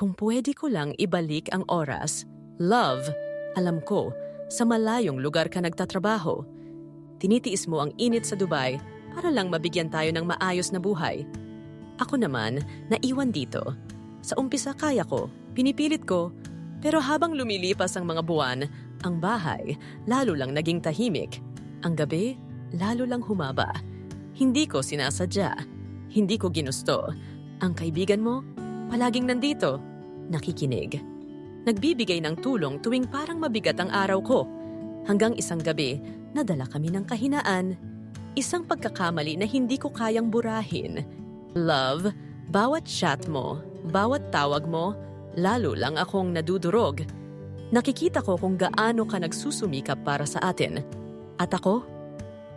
Kung pwede ko lang ibalik ang oras, love, alam ko, sa malayong lugar ka nagtatrabaho. Tinitiis mo ang init sa Dubai para lang mabigyan tayo ng maayos na buhay. Ako naman, naiwan dito. Sa umpisa kaya ko, pinipilit ko, pero habang lumilipas ang mga buwan, ang bahay lalo lang naging tahimik. Ang gabi, lalo lang humaba. Hindi ko sinasadya. Hindi ko ginusto. Ang kaibigan mo, palaging nandito, nakikinig. Nagbibigay ng tulong tuwing parang mabigat ang araw ko. Hanggang isang gabi, nadala kami ng kahinaan. Isang pagkakamali na hindi ko kayang burahin. Love, bawat chat mo, bawat tawag mo, lalo lang akong nadudurog. Nakikita ko kung gaano ka nagsusumikap para sa atin. At ako?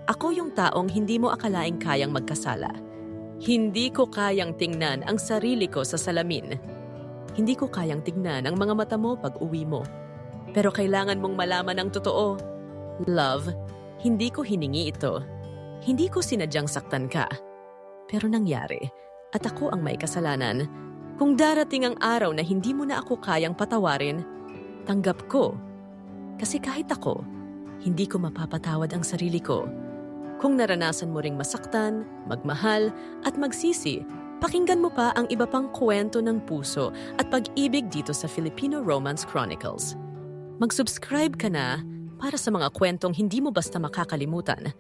Ako yung taong hindi mo akalaing kayang magkasala. Hindi ko kayang tingnan ang sarili ko sa salamin. Hindi ko kayang tingnan ang mga mata mo pag uwi mo. Pero kailangan mong malaman ang totoo. Love, hindi ko hiningi ito. Hindi ko sinadyang saktan ka. Pero nangyari, at ako ang may kasalanan. Kung darating ang araw na hindi mo na ako kayang patawarin, tanggap ko. Kasi kahit ako, hindi ko mapapatawad ang sarili ko. Kung naranasan mo ring masaktan, magmahal, at magsisi, pakinggan mo pa ang iba pang kwento ng puso at pag-ibig dito sa Filipino Romance Chronicles. Mag-subscribe ka na para sa mga kwentong hindi mo basta makakalimutan